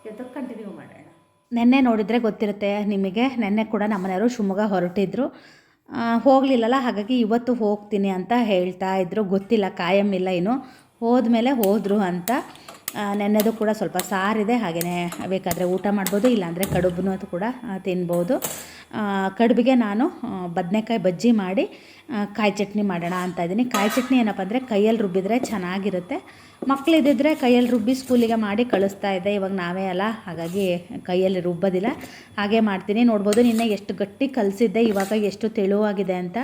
ಇವತ್ತು ಕಂಟಿನ್ಯೂ ಮಾಡೋಣ. ನೆನ್ನೆ ನೋಡಿದರೆ ಗೊತ್ತಿರುತ್ತೆ ನಿಮಗೆ. ನೆನ್ನೆ ಕೂಡ ನಮ್ಮನೆಯವರು ಶಿವಮೊಗ್ಗ ಹೊರಟಿದ್ರು. ಹೋಗಲಿಲ್ಲಲ್ಲ, ಹಾಗಾಗಿ ಇವತ್ತು ಹೋಗ್ತೀನಿ ಅಂತ ಹೇಳ್ತಾ ಇದ್ರು. ಗೊತ್ತಿಲ್ಲ, ಕಾಯಂ ಇಲ್ಲ ಇನ್ನು ಹೋದ್ಮೇಲೆ ಹೋದರು ಅಂತ ನೆನೆದು ನೆನ್ನೆದು ಕೂಡ ಸ್ವಲ್ಪ ಸಾರಿದೆ ಹಾಗೆಯೇ ಬೇಕಾದರೆ ಊಟ ಮಾಡ್ಬೋದು, ಇಲ್ಲಾಂದರೆ ಕಡುಬು ಅದು ಕೂಡ ತಿನ್ಬೋದು. ಕಡುಬಿಗೆ ನಾನು ಬದನೆಕಾಯಿ ಬಜ್ಜಿ ಮಾಡಿ ಕಾಯಿ ಚಟ್ನಿ ಮಾಡೋಣ ಅಂತ ಇದ್ದೀನಿ. ಕಾಯಿ ಚಟ್ನಿ ಏನಪ್ಪ ಅಂದರೆ ಕೈಯಲ್ಲಿ ರುಬ್ಬಿದ್ರೆ ಚೆನ್ನಾಗಿರುತ್ತೆ. ಮಕ್ಕಳು ಇದ್ದಿದ್ರೆ ಕೈಯಲ್ಲಿ ರುಬ್ಬಿ ಸ್ಕೂಲಿಗೆ ಮಾಡಿ ಕಳಿಸ್ತಾ ಇದ್ದೆ ಇವಾಗ ನಾವೇ ಅಲ್ಲ, ಹಾಗಾಗಿ ಕೈಯಲ್ಲಿ ರುಬ್ಬೋದಿಲ್ಲ. ಹಾಗೆ ಮಾಡ್ತೀನಿ. ನೋಡ್ಬೋದು ನಿನ್ನೆ ಎಷ್ಟು ಗಟ್ಟಿ ಕಲಿಸಿದ್ದೆ, ಇವಾಗ ಎಷ್ಟು ತೆಳುವಾಗಿದೆ ಅಂತ.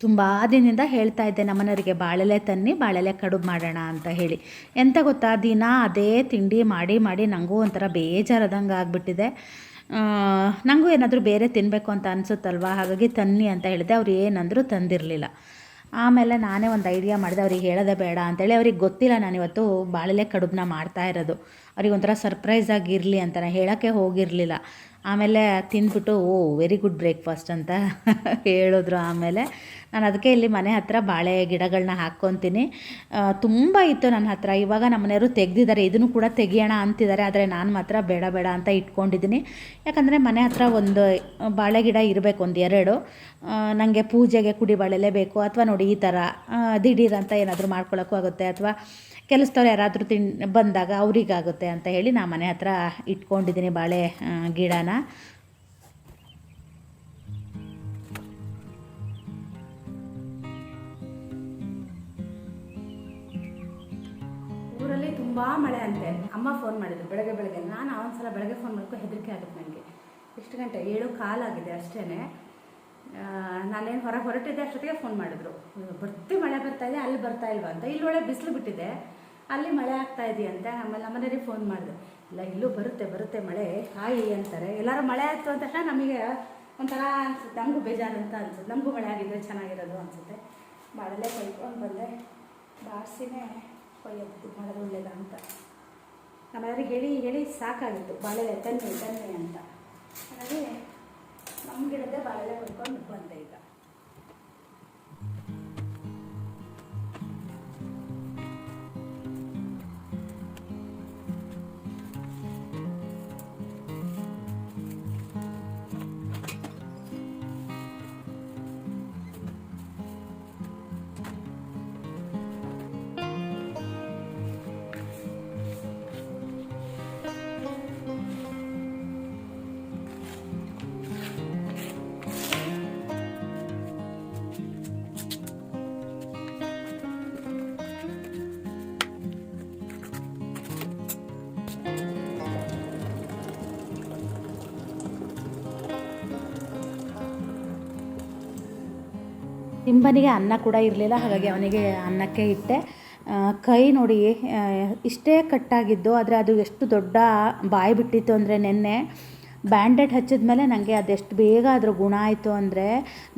ತುಂಬ ದಿನದಿಂದ ಹೇಳ್ತಾ ಇದ್ದೆ ನಮ್ಮನೆಯವರಿಗೆ, ಬಾಳೆಲೆ ತನ್ನಿ, ಬಾಳೆಲೆ ಕಡುಬು ಮಾಡೋಣ ಅಂತ ಹೇಳಿ. ಎಂತ ಗೊತ್ತಾ? ದಿನ ಅದೇ ತಿಂಡಿ ಮಾಡಿ ಮಾಡಿ ನನಗೂ ಒಂಥರ ಬೇಜಾರದಂಗೆ ಆಗಿಬಿಟ್ಟಿದೆ. ನನಗೂ ಏನಾದರೂ ಬೇರೆ ತಿನ್ನಬೇಕು ಅಂತ ಅನಿಸುತ್ತಲ್ವಾ? ಹಾಗಾಗಿ ತನ್ನಿ ಅಂತ ಹೇಳಿದೆ. ಅವ್ರು ಏನಂದರೂ ತಂದಿರಲಿಲ್ಲ. ಆಮೇಲೆ ನಾನೇ ಒಂದು ಐಡಿಯಾ ಮಾಡಿದೆ, ಅವ್ರಿಗೆ ಹೇಳೋದೇ ಬೇಡ ಅಂತೇಳಿ. ಅವ್ರಿಗೆ ಗೊತ್ತಿಲ್ಲ ನಾನು ಇವತ್ತು ಬಾಳೆಲೆ ಕಡುಬನ್ನ ಮಾಡ್ತಾ ಇರೋದು. ಅವ್ರಿಗೆ ಒಂಥರ ಸರ್ಪ್ರೈಸ್ ಆಗಿರಲಿ ಅಂತ ನಾನು ಹೇಳೋಕ್ಕೆ ಹೋಗಿರಲಿಲ್ಲ. ಆಮೇಲೆ ತಿಂದ್ಬಿಟ್ಟು, ಓ ವೆರಿ ಗುಡ್ ಬ್ರೇಕ್ಫಾಸ್ಟ್ ಅಂತ ಹೇಳಿದ್ರು ಆಮೇಲೆ. ನಾನು ಅದಕ್ಕೆ ಇಲ್ಲಿ ಮನೆ ಹತ್ತಿರ ಬಾಳೆ ಗಿಡಗಳನ್ನ ಹಾಕ್ಕೊತೀನಿ. ತುಂಬ ಇತ್ತು ನನ್ನ ಹತ್ರ. ಇವಾಗ ನಮ್ಮ ಮನೆಯವರು ತೆಗೆದಿದ್ದಾರೆ. ಇದನ್ನು ಕೂಡ ತೆಗಿಯೋಣ ಅಂತಿದ್ದಾರೆ. ಆದರೆ ನಾನು ಮಾತ್ರ ಬೇಡ ಬೇಡ ಅಂತ ಇಟ್ಕೊಂಡಿದ್ದೀನಿ. ಯಾಕಂದರೆ ಮನೆ ಹತ್ರ ಒಂದು ಬಾಳೆ ಗಿಡ ಇರಬೇಕು, ಒಂದು ಎರಡು. ನನಗೆ ಪೂಜೆಗೆ ಕುಡಿ ಬಾಳೆಲೆ ಬೇಕು. ಅಥವಾ ನೋಡಿ ಈ ಥರ ದಿಢೀರ್ ಅಂತ ಏನಾದರೂ ಮಾಡ್ಕೊಳ್ಳೋಕ್ಕೂ ಆಗುತ್ತೆ. ಅಥವಾ ಕೆಲಸದವ್ರು ಯಾರಾದರೂ ತಿನ್, ಬಂದಾಗ ಅವರಿಗಾಗುತ್ತೆ ಅಂತ ಹೇಳಿ ನಾನು ಮನೆ ಹತ್ರ ಇಟ್ಕೊಂಡಿದ್ದೀನಿ ಬಾಳೆ ಗಿಡನ. ತುಂಬ ಮಳೆ ಅಂತೆ ಅಮ್ಮ ಫೋನ್ ಮಾಡಿದ್ರು ಬೆಳಗ್ಗೆ ಬೆಳಗ್ಗೆ. ನಾನು ಒಂದ್ಸಲ ಬೆಳಗ್ಗೆ ಫೋನ್ ಮಾಡ್ಕೊ ಹೆದರಿಕೆ ಆಗುತ್ತೆ ನನಗೆ. ಎಷ್ಟು ಗಂಟೆ, ಏಳು ಕಾಲಾಗಿದೆ ಅಷ್ಟೇ ನಾನೇನು ಹೊರಗೆ ಹೊರಟಿದ್ದೆ ಅಷ್ಟೊತ್ತಿಗೆ ಫೋನ್ ಮಾಡಿದ್ರು. ಬರ್ತಿ ಮಳೆ ಬರ್ತಾ ಇದೆ, ಅಲ್ಲಿ ಬರ್ತಾ ಇಲ್ವಾ ಅಂತ. ಇಲ್ಲಿ ಒಳ್ಳೆ ಬಿಸಿಲು ಬಿಟ್ಟಿದೆ. ಅಲ್ಲಿ ಮಳೆ ಆಗ್ತಾ ಇದೆಯಂತೆ ಆಮೇಲೆ ನಮ್ಮನೇಲಿ ಫೋನ್ ಮಾಡಿದೆ. ಇಲ್ಲ, ಇಲ್ಲೂ ಬರುತ್ತೆ ಬರುತ್ತೆ ಮಳೆ. ಹಾಯಿ ಅಂತಾರೆ. ಎಲ್ಲರೂ ಮಳೆ ಆಯಿತು ಅಂತ ನಮಗೆ ಒಂಥರ ಅನ್ಸುತ್ತೆ. ನಮಗೂ ಬೇಜಾರು ಅಂತ ಅನ್ಸುತ್ತೆ. ನಮಗೂ ಮಳೆ ಆಗಿದ್ರೆ ಚೆನ್ನಾಗಿರೋದು ಅನಿಸುತ್ತೆ. ಮಳೆಲ್ಲೇ ಕೊಯ್ಕೊಂಡು ಬಂದೆ. ಬಾರಿಸಿನೇ ಕೊಯ್ಯೋದು ಮಾಡೋದು ಒಳ್ಳೇದ ಅಂತ. ನಮ್ಮನೆಯವ್ರಿಗೆ ಹೇಳಿ ಹೇಳಿ ಸಾಕಾಗಿತ್ತು. ಬಾಳೆ ತನ್ನಿ ತನ್ನಿ ಅಂತ. ತಿಂಬನಿಗೆ ಅನ್ನ ಕೂಡ ಇರಲಿಲ್ಲ ಹಾಗಾಗಿ ಅವನಿಗೆ ಅನ್ನಕ್ಕೆ ಇಟ್ಟೆ. ಕೈ ನೋಡಿ ಇಷ್ಟೇ ಕಟ್ಟಾಗಿದ್ದು ಆದರೆ ಅದು ಎಷ್ಟು ದೊಡ್ಡ ಬಾಯಿ ಬಿಟ್ಟಿತ್ತು ಅಂದರೆ ನಿನ್ನೆ ಬ್ಯಾಂಡೇಡ್ ಹಚ್ಚಿದ ಮೇಲೆ ನನಗೆ ಅದೆಷ್ಟು ಬೇಗ ಅದರ ಗುಣ ಆಯಿತು ಅಂದರೆ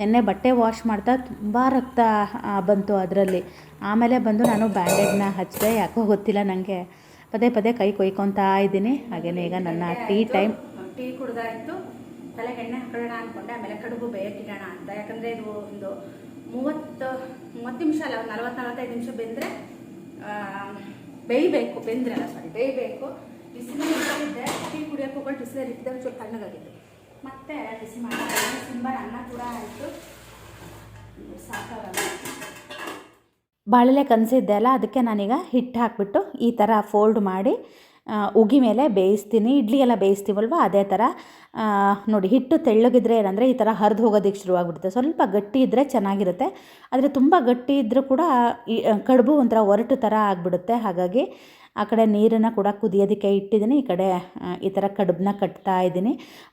ನಿನ್ನೆ ಬಟ್ಟೆ ವಾಶ್ ಮಾಡ್ತಾ ತುಂಬ ರಕ್ತ ಬಂತು ಅದರಲ್ಲಿ. ಆಮೇಲೆ ಬಂದು ನಾನು ಬ್ಯಾಂಡೆಡ್ನ ಹಚ್ಚಿದೆ ಯಾಕೋ ಗೊತ್ತಿಲ್ಲ ನನಗೆ ಪದೇ ಪದೇ ಕೈ ಕೊಯ್ಕೊತಾ ಇದ್ದೀನಿ. ಹಾಗೆಯೇ ಈಗ ನನ್ನ ಟೀ ಟೈಮ್. ಟೀ ಕುಡ್ದಾಯಿತು. ತಲೆ ಎಣ್ಣೆ ಹಾಕೊಳ್ಳೋಣ ಅಂದ್ಕೊಂಡೆ ಆಮೇಲೆ ಕಡುಬು ಬೇಯಕ್ಕಿಡೋಣ ಅಂತ. ಯಾಕಂದರೆ ಇದು ಒಂದು ಮೂವತ್ತು ಮೂವತ್ತು ನಿಮಿಷ ಅಲ್ಲ, ಒಂದು ನಲ್ವತ್ತು ನಿಮಿಷ ಬೆಂದರೆ ಬೇಯಬೇಕು, ಬೆಂದರೆ ಅಲ್ಲ ಸಾರಿ ಬೇಯಬೇಕು. ಇಟ್ಟಿದ್ದೆ ಟೀ ಕುಡಿಯೋಕೆ ಹೋಗ್ಬಿಟ್ಟು ಬಿಸಿಲಲ್ಲಿ ಇಟ್ಟಿದ್ದಾಗ ಒಂಚೂರು ತಣ್ಣಗಾಗಿತ್ತು. ಮತ್ತೆ ಬಿಸಿ ಮಾಡಿ ತುಂಬ ಅನ್ನ ಕೂಡ ಆಯಿತು. ಸಾಕಾಗಲ್ಲ ಬಾಳೆಲೆ ಕನಸಿದ್ದೆ ಅಲ್ಲ, ಅದಕ್ಕೆ ನಾನೀಗ ಹಿಟ್ಟು ಹಾಕ್ಬಿಟ್ಟು ಈ ಥರ ಫೋಲ್ಡ್ ಮಾಡಿ ಉಗಿ ಮೇಲೆ ಬೇಯಿಸ್ತೀನಿ ಇಡ್ಲಿ ಎಲ್ಲ ಬೇಯಿಸ್ತೀವಲ್ವ, ಅದೇ ಥರ ನೋಡಿ, ಹಿಟ್ಟು ತೆಳ್ಳಗಿದ್ರೆ ಏನಂದರೆ ಈ ಥರ ಹರಿದು ಹೋಗೋದಕ್ಕೆ ಶುರುವಾಗ್ಬಿಡುತ್ತೆ. ಸ್ವಲ್ಪ ಗಟ್ಟಿ ಇದ್ದರೆ ಚೆನ್ನಾಗಿರುತ್ತೆ. ಆದರೆ ತುಂಬ ಗಟ್ಟಿ ಇದ್ದರೂ ಕೂಡ ಈ ಕಡುಬು ಒಂಥರ ಒರಟು ಥರ ಆಗಿಬಿಡುತ್ತೆ. ಹಾಗಾಗಿ ಆ ಕಡೆ ನೀರನ್ನು ಕೂಡ ಕುದಿಯೋದಕ್ಕೆ ಇಟ್ಟಿದ್ದೀನಿ. ಈ ಕಡೆ ಈ ಥರ ಕಡುಬನ್ನ ಕಟ್ತಾ ಇದ್ದೀನಿ.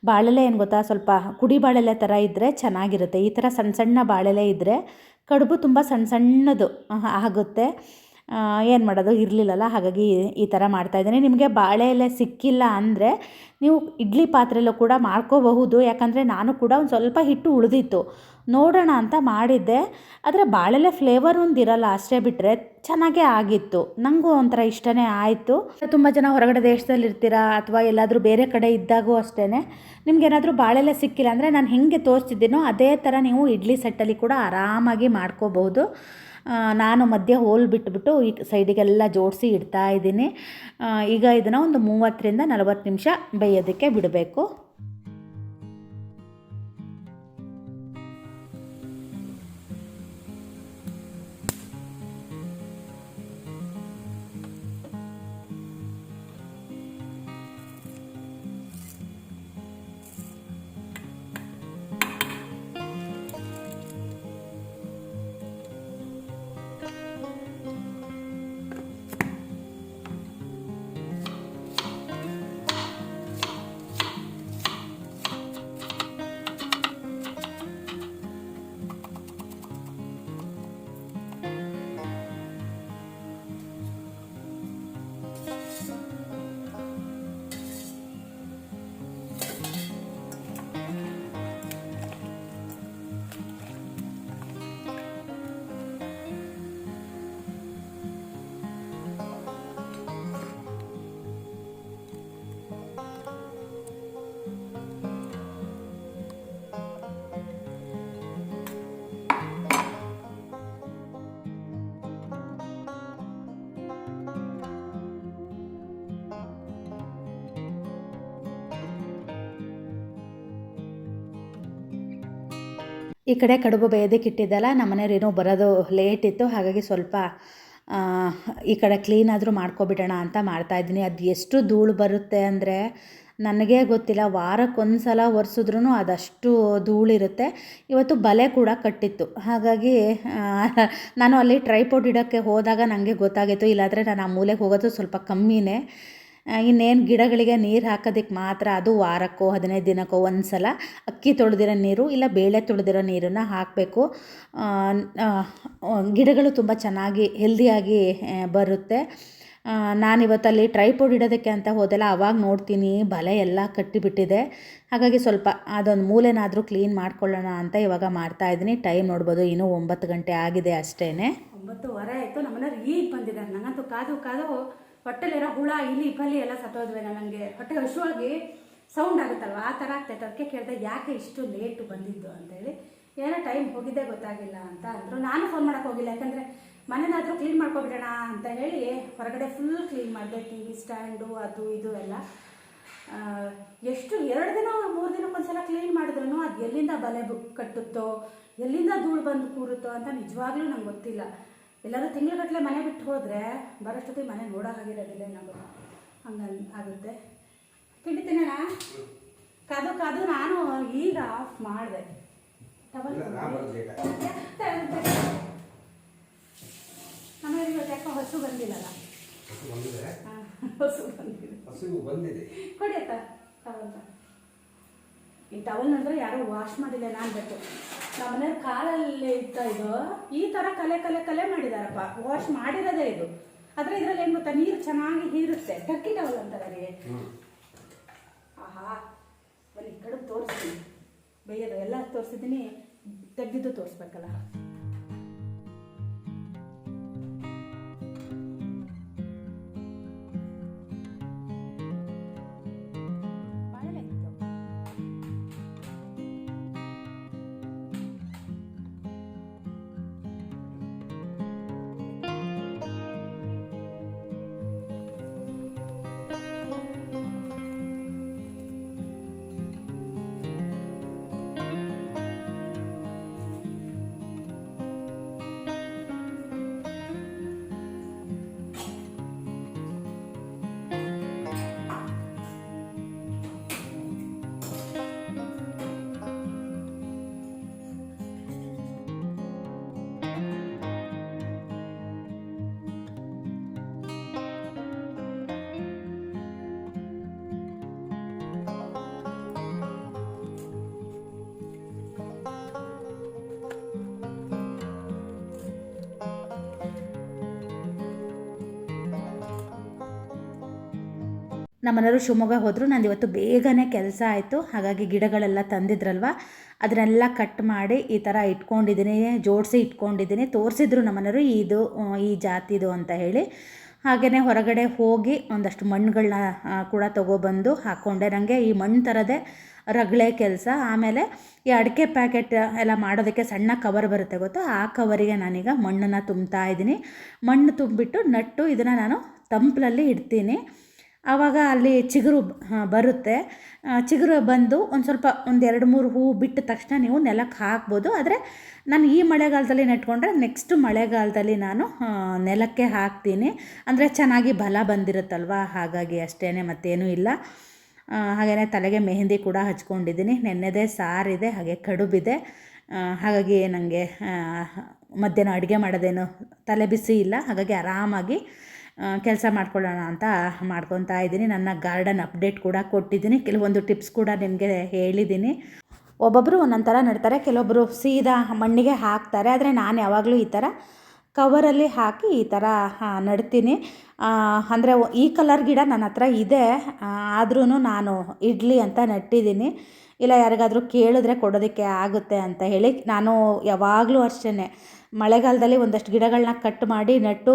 ಬಾಳೆಲೆ ಏನು ಗೊತ್ತಾ, ಸ್ವಲ್ಪ ಕುಡಿ ಬಾಳೆಲೆ ಥರ ಇದ್ದರೆ ಚೆನ್ನಾಗಿರುತ್ತೆ. ಈ ಥರ ಸಣ್ಣ ಸಣ್ಣ ಬಾಳೆಲೆ ಇದ್ದರೆ ಕಡುಬು ತುಂಬ ಸಣ್ಣ ಸಣ್ಣದು ಆಗುತ್ತೆ. ಏನು ಮಾಡೋದು? ಇರಲಿಲ್ಲಲ್ಲ, ಹಾಗಾಗಿ ಈ ಥರ ಮಾಡ್ತಾಯಿದ್ದೀನಿ ನಿಮಗೆ ಬಾಳೆ ಎಲೆ ಸಿಕ್ಕಿಲ್ಲ ಅಂದರೆ ನೀವು ಇಡ್ಲಿ ಪಾತ್ರೆಯಲ್ಲೂ ಕೂಡ ಮಾಡ್ಕೋಬಹುದು. ಯಾಕಂದರೆ ನಾನು ಕೂಡ ಒಂದು ಸ್ವಲ್ಪ ಹಿಟ್ಟು ಉಳಿದಿತ್ತು. ನೋಡೋಣ ಅಂತ ಮಾಡಿದ್ದೆ. ಆದರೆ ಬಾಳೆಲೆ ಫ್ಲೇವರ್ ಒಂದು ಇರಲ್ಲ, ಅಷ್ಟೇ ಬಿಟ್ಟರೆ ಚೆನ್ನಾಗೇ ಆಗಿತ್ತು. ನನಗೂ ಒಂಥರ ಇಷ್ಟನೇ ಆಯಿತು. ತುಂಬ ಜನ ಹೊರಗಡೆ ದೇಶದಲ್ಲಿ ಇರ್ತೀರಾ ಅಥವಾ ಎಲ್ಲಾದರೂ ಬೇರೆ ಕಡೆ ಇದ್ದಾಗೂ ಅಷ್ಟೇ ನಿಮ್ಗೇನಾದರೂ ಬಾಳೆಲೆ ಸಿಕ್ಕಿಲ್ಲ ಅಂದರೆ ನಾನು ಹೆಂಗೆ ತೋರಿಸ್ತಿದ್ದೀನೋ ಅದೇ ಥರ ನೀವು ಇಡ್ಲಿ ಸೆಟ್ಟಲ್ಲಿ ಕೂಡ ಆರಾಮಾಗಿ ಮಾಡ್ಕೋಬಹುದು. ನಾನು ಮಧ್ಯೆ ಹೋಲ್ ಬಿಟ್ಬಿಟ್ಟು ಈ ಸೈಡಿಗೆಲ್ಲ ಜೋಡಿಸಿ ಇಡ್ತಾ ಇದ್ದೀನಿ. ಈಗ ಇದನ್ನು ಒಂದು ಮೂವತ್ತರಿಂದ ನಲವತ್ತು ನಿಮಿಷ ಬೇಯೋದಕ್ಕೆ ಬಿಡಬೇಕು. ಈ ಕಡೆ ಕಡುಬು ಬೇಯೋದಕ್ಕೆ ಇಟ್ಟಿದ್ದಲ್ಲ ಮನೆಯವ್ರೇನೋ ಬರೋದು ಲೇಟ್ ಇತ್ತು, ಹಾಗಾಗಿ ಸ್ವಲ್ಪ ಈ ಕಡೆ ಕ್ಲೀನ್ ಆದರೂ ಮಾಡ್ಕೊಬಿಡೋಣ ಅಂತ ಮಾಡ್ತಾಯಿದ್ದೀನಿ ಅದು ಎಷ್ಟು ಧೂಳು ಬರುತ್ತೆ ಅಂದರೆ ನನಗೇ ಗೊತ್ತಿಲ್ಲ ವಾರಕ್ಕೊಂದು ಸಲ ಒರೆಸಿದ್ರೂ ಅದಷ್ಟು ಧೂಳಿರುತ್ತೆ. ಇವತ್ತು ಬಲೆ ಕೂಡ ಕಟ್ಟಿತ್ತು. ಹಾಗಾಗಿ ನಾನು ಅಲ್ಲಿ ಟ್ರೈಪೋಟ್ ಇಡೋಕ್ಕೆ ಹೋದಾಗ ನನಗೆ ಗೊತ್ತಾಗಿತ್ತು, ಇಲ್ಲಾಂದರೆ ನಾನು ಆ ಮೂಲೆಗೆ ಹೋಗೋದು ಸ್ವಲ್ಪ ಕಮ್ಮಿನೇ. ಇನ್ನೇನು ಗಿಡಗಳಿಗೆ ನೀರು ಹಾಕೋದಕ್ಕೆ ಮಾತ್ರ ಅದು ವಾರಕ್ಕೋ, ಹದಿನೈದು ದಿನಕ್ಕೋ ಒಂದು ಸಲ ಅಕ್ಕಿ ತೊಳೆದಿರೋ ನೀರು ಇಲ್ಲ ಬೇಳೆ ತೊಳೆದಿರೋ ನೀರನ್ನು ಹಾಕಬೇಕು. ಗಿಡಗಳು ತುಂಬ ಚೆನ್ನಾಗಿ ಹೆಲ್ದಿಯಾಗಿ ಬರುತ್ತೆ. ನಾನಿವತ್ತಲ್ಲಿ ಟ್ರೈಪೋಡ್ ಇಡೋದಕ್ಕೆ ಅಂತ ಹೋದೆಲ್ಲ ಅವಾಗ ನೋಡ್ತೀನಿ, ಬಲೆ ಎಲ್ಲ ಕಟ್ಟಿಬಿಟ್ಟಿದೆ. ಹಾಗಾಗಿ ಸ್ವಲ್ಪ ಅದೊಂದು ಮೂಲೆನಾದರೂ ಕ್ಲೀನ್ ಮಾಡ್ಕೊಳ್ಳೋಣ ಅಂತ ಇವಾಗ ಮಾಡ್ತಾ ಇದ್ದೀನಿ. ಟೈಮ್ ನೋಡ್ಬೋದು, ಇನ್ನೂ ಒಂಬತ್ತು ಗಂಟೆ ಆಗಿದೆ ಅಷ್ಟೇ ಒಂಬತ್ತುವರೆ ಆಯಿತು, ನಮ್ಮನೆಯವ್ರು ಈಗ ಬಂದಿದ್ದಾರೆ. ನನಗಂತೂ ಕಾದು ಕಾದು ಹೊಟ್ಟೆಲಿರೋ ಹುಳ, ಇಲಿ, ಬಲಿ ಎಲ್ಲ ಸತ್ತೋದ್ವೇನ ನನಗೆ ಹೊಟ್ಟೆ ಹಸುವಾಗಿ ಸೌಂಡ್ ಆಗುತ್ತಲ್ವ? ಆ ಥರ ಆಗ್ತೈತೆ ಅದಕ್ಕೆ ಕೇಳಿದೆ, ಯಾಕೆ ಇಷ್ಟು ಲೇಟ್ ಬಂದಿದ್ದು ಅಂತೇಳಿ. ಏನೋ ಟೈಮ್ ಹೋಗಿದ್ದೆ ಗೊತ್ತಾಗಿಲ್ಲ ಅಂತ ಅಂದರು. ನಾನು ಫೋನ್ ಮಾಡೋಕೆ ಹೋಗಿಲ್ಲ. ಯಾಕಂದರೆ ಮನೇನಾದರೂ ಕ್ಲೀನ್ ಮಾಡ್ಕೊಬಿಡೋಣ ಅಂತ ಹೇಳಿ ಹೊರಗಡೆ ಫುಲ್ ಕ್ಲೀನ್ ಮಾಡಿದೆ ಟಿ ವಿ ಸ್ಟ್ಯಾಂಡು ಅದು ಇದು ಎಲ್ಲ. ಎಷ್ಟು, ಎರಡು ದಿನ, ಮೂರು ದಿನಕ್ಕೊಂದ್ಸಲ ಕ್ಲೀನ್ ಮಾಡಿದ್ರು ಅದು ಎಲ್ಲಿಂದ ಬಲೆ ಕಟ್ಟುತ್ತೋ, ಎಲ್ಲಿಂದ ಧೂಳು ಬಂದು ಕೂರುತ್ತೋ ಅಂತ ನಿಜವಾಗ್ಲೂ ನಂಗೆ ಗೊತ್ತಿಲ್ಲ. ಎಲ್ಲರೂ ತಿಂಗಳಗಟ್ಟಲೆ ಮನೆ ಬಿಟ್ಟು ಹೋದರೆ ಬರೋಷ್ಟೊತ್ತಿಗೆ ಮನೆ ನೋಡೋ ಹಾಗಿರೋದಿಲ್ಲ ನಾವು ಹಂಗ ಆಗುತ್ತೆ. ತಿಂಡಿ ತಿನ್ನೋಣ? ಕಾದು ಕಾದು ನಾನು ಈಗ ಆಫ್ ಮಾಡಿದೆ. ನಮಗೆ ಇವತ್ತು ಯಾಕೋ ಹಸು ಬಂದಿಲ್ಲಲ್ಲ? ಹಸು ಬಂದಿದೆ? ಕೊಡಿ ಅತ್ತ ಟವಲ್ ಈ ಟವಲ್ ಅಂದ್ರೆ ಯಾರೋ ವಾಶ್ ಮಾಡಿಲ್ಲ ನಾನು ನಮ್ಮ ನಮ್ಮನೆ ಕಾಲಲ್ಲಿ ಇದ್ದ ಇದು, ಈ ಥರ ಕಲೆ ಕಲೆ ಕಲೆ ಮಾಡಿದಾರಪ್ಪ. ವಾಶ್ ಮಾಡಿರೋದೇ ಇದು. ಆದ್ರೆ ಇದ್ರಲ್ಲಿ ಏನು ಗೊತ್ತಾ, ನೀರು ಚೆನ್ನಾಗಿ ಹೀರುತ್ತೆ. ಟರ್ಕಿ ಟವಲ್ ಅಂತಾರೆ ನನಗೆ ಆಹಾ ಬನ್ನಿ ಕಡುಬು ತೋರಿಸ್ತೀನಿ. ಬೇಯೋದು, ಎಲ್ಲ ತೋರಿಸಿದ್ದೀನಿ. ತೆಗ್ದಿದ್ದು ತೋರಿಸ್ಬೇಕಲ್ಲ. ನಮ್ಮನೆಯವರು ಶಿವಮೊಗ್ಗ ಹೋದರು. ನಂದು ಇವತ್ತು ಬೇಗನೆ ಕೆಲಸ ಆಯಿತು. ಹಾಗಾಗಿ ಗಿಡಗಳೆಲ್ಲ ತಂದಿದ್ರಲ್ವ? ಅದನ್ನೆಲ್ಲ ಕಟ್ ಮಾಡಿ ಈ ಥರ ಇಟ್ಕೊಂಡಿದ್ದೀನಿ. ಜೋಡಿಸಿ ಇಟ್ಕೊಂಡಿದ್ದೀನಿ. ತೋರಿಸಿದ್ರು ನಮ್ಮನೆಯವರು ಇದು ಈ ಜಾತಿದು ಅಂತ ಹೇಳಿ. ಹಾಗೆಯೇ ಹೊರಗಡೆ ಹೋಗಿ ಒಂದಷ್ಟು ಮಣ್ಣುಗಳನ್ನ ಕೂಡ ತೊಗೊಬಂದು ಹಾಕ್ಕೊಂಡೆ ನನಗೆ ಈ ಮಣ್ಣು ಥರದೇ ರಗಳೆ ಕೆಲಸ. ಆಮೇಲೆ ಈ ಅಡಿಕೆ ಪ್ಯಾಕೆಟ್ ಎಲ್ಲ ಮಾಡೋದಕ್ಕೆ ಸಣ್ಣ ಕವರ್ ಬರುತ್ತೆ ಗೊತ್ತಾ? ಆ ಕವರಿಗೆ ನಾನೀಗ ಮಣ್ಣನ್ನು ತುಂಬ್ತಾ ಇದ್ದೀನಿ. ಮಣ್ಣು ತುಂಬಿಟ್ಟು ನಟ್ಟು ಇದನ್ನು ನಾನು ತಂಪಲಲ್ಲಿ ಇಡ್ತೀನಿ. ಆವಾಗ ಅಲ್ಲಿ ಚಿಗುರು ಬರುತ್ತೆ. ಚಿಗುರು ಬಂದು ಒಂದು ಸ್ವಲ್ಪ ಒಂದು ಎರಡು ಮೂರು ಹೂವು ಬಿಟ್ಟ ತಕ್ಷಣ ನೀವು ನೆಲಕ್ಕೆ ಹಾಕ್ಬೋದು. ಆದರೆ ನಾನು ಈ ಮಳೆಗಾಲದಲ್ಲಿ ನೆಟ್ಕೊಂಡ್ರೆ ನೆಕ್ಸ್ಟ್ ಮಳೆಗಾಲದಲ್ಲಿ ನಾನು ನೆಲಕ್ಕೆ ಹಾಕ್ತೀನಿ. ಅಂದರೆ ಚೆನ್ನಾಗಿ ಬಲ ಬಂದಿರುತ್ತಲ್ವ? ಹಾಗಾಗಿ ಅಷ್ಟೇ ಮತ್ತೇನೂ ಇಲ್ಲ. ಹಾಗೆಯೇ ತಲೆಗೆ ಮೆಹಂದಿ ಕೂಡ ಹಚ್ಕೊಂಡಿದ್ದೀನಿ. ನೆನ್ನೆದೇ ಸಾರಿದೆ, ಹಾಗೆ ಕಡುಬಿದೆ. ಹಾಗಾಗಿ ನನಗೆ ಮಧ್ಯಾಹ್ನ ಅಡುಗೆ ಮಾಡೋದೇನು ತಲೆ ಬಿಸಿ ಇಲ್ಲ. ಹಾಗಾಗಿ ಆರಾಮಾಗಿ ಕೆಲಸ ಮಾಡ್ಕೊಳ್ಳೋಣ ಅಂತ ಮಾಡ್ಕೊತಾ ಇದ್ದೀನಿ. ನನ್ನ ಗಾರ್ಡನ್ ಅಪ್ಡೇಟ್ ಕೂಡ ಕೊಟ್ಟಿದ್ದೀನಿ. ಕೆಲವೊಂದು ಟಿಪ್ಸ್ ಕೂಡ ನಿಮಗೆ ಹೇಳಿದ್ದೀನಿ. ಒಬ್ಬೊಬ್ಬರು ಒಂದೊಂದು ಥರ ನೆಡ್ತಾರೆ. ಕೆಲವೊಬ್ಬರು ಸೀದಾ ಮಣ್ಣಿಗೆ ಹಾಕ್ತಾರೆ. ಆದರೆ ನಾನು ಯಾವಾಗಲೂ ಈ ಥರ ಕವರಲ್ಲಿ ಹಾಕಿ ಈ ಥರ ನಡ್ತೀನಿ. ಅಂದರೆ ಈ ಕಲರ್ ಗಿಡ ನನ್ನ ಹತ್ರ ಇದೆ. ಆದ್ರೂ ನಾನು ಇಡ್ಲಿ ಅಂತ ನೆಟ್ಟಿದ್ದೀನಿ. ಇಲ್ಲ, ಯಾರಿಗಾದರೂ ಕೇಳಿದ್ರೆ ಕೊಡೋದಕ್ಕೆ ಆಗುತ್ತೆ ಅಂತ ಹೇಳಿ. ನಾನು ಯಾವಾಗಲೂ ಅಷ್ಟೇ ಮಳೆಗಾಲದಲ್ಲಿ ಒಂದಷ್ಟು ಗಿಡಗಳನ್ನ ಕಟ್ ಮಾಡಿ ನೆಟ್ಟು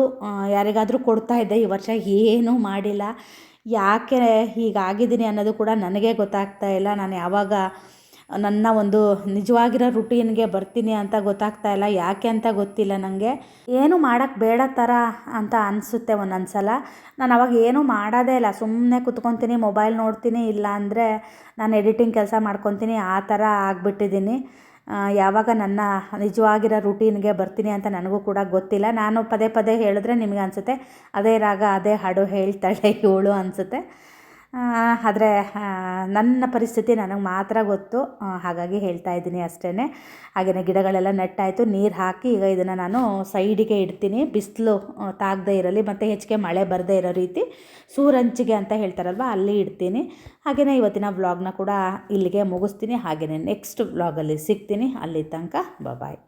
ಯಾರಿಗಾದರೂ ಕೊಡ್ತಾ ಇದ್ದೆ. ಈ ವರ್ಷ ಏನೂ ಮಾಡಿಲ್ಲ. ಯಾಕೆ ಹೀಗಾಗಿದ್ದೀನಿ ಅನ್ನೋದು ಕೂಡ ನನಗೆ ಗೊತ್ತಾಗ್ತಾ ಇಲ್ಲ. ನಾನು ಯಾವಾಗ ನನ್ನ ಒಂದು ನಿಜವಾಗಿರೋ ರುಟೀನ್ಗೆ ಬರ್ತೀನಿ ಅಂತ ಗೊತ್ತಾಗ್ತಾ ಇಲ್ಲ. ಯಾಕೆ ಅಂತ ಗೊತ್ತಿಲ್ಲ ನನಗೆ. ಏನು ಮಾಡೋಕ್ಕೆ ಬೇಡ ಥರ ಅಂತ ಅನಿಸುತ್ತೆ ಒಂದೊಂದು ಸಲ ನಾನು ಅವಾಗ ಏನೂ ಮಾಡೋದೇ ಇಲ್ಲ. ಸುಮ್ಮನೆ ಕುತ್ಕೊತೀನಿ, ಮೊಬೈಲ್ ನೋಡ್ತೀನಿ, ಇಲ್ಲ ಅಂದರೆ ನಾನು ಎಡಿಟಿಂಗ್ ಕೆಲಸ ಮಾಡ್ಕೊತೀನಿ, ಆ ಥರ ಆಗಿಬಿಟ್ಟಿದ್ದೀನಿ. ಯಾವಾಗ ನನ್ನ ನಿಜವಾಗಿರೋ ರುಟೀನ್ಗೆ ಬರ್ತೀನಿ ಅಂತ ನನಗೂ ಕೂಡ ಗೊತ್ತಿಲ್ಲ. ನಾನು ಪದೇ ಪದೇ ಹೇಳಿದ್ರೆ ನಿಮಗೆ ಅನಿಸುತ್ತೆ, ಅದೇ ರಾಗ, ಅದೇ ಹಾಡು ಹೇಳ್ತಾಳೆ, ಇವಳು ಅನಿಸುತ್ತೆ. ಆದರೆ ನನ್ನ ಪರಿಸ್ಥಿತಿ ನನಗೆ ಮಾತ್ರ ಗೊತ್ತು. ಹಾಗಾಗಿ ಹೇಳ್ತಾ ಇದ್ದೀನಿ ಅಷ್ಟೇ ಹಾಗೆಯೇ ಗಿಡಗಳೆಲ್ಲ ನೆಟ್ಟಾಯಿತು, ನೀರು ಹಾಕಿ ಈಗ ಇದನ್ನು ನಾನು ಸೈಡಿಗೆ ಇಡ್ತೀನಿ. ಬಿಸಿಲು ತಾಗದೇ ಇರಲಿ, ಮತ್ತು ಹೆಚ್ಚಿಗೆ ಮಳೆ ಬರದೇ ಇರೋ ರೀತಿ ಸೂರಂಚಿಗೆ ಅಂತ ಹೇಳ್ತಾರಲ್ವ, ಅಲ್ಲಿ ಇಡ್ತೀನಿ. ಹಾಗೆಯೇ ಇವತ್ತಿನ ವ್ಲಾಗ್ನ ಕೂಡ ಇಲ್ಲಿಗೆ ಮುಗಿಸ್ತೀನಿ. ಹಾಗೆಯೇ ನೆಕ್ಸ್ಟ್ ವ್ಲಾಗಲ್ಲಿ ಸಿಗ್ತೀನಿ. ಅಲ್ಲಿ ತನಕ ಬಾಯ್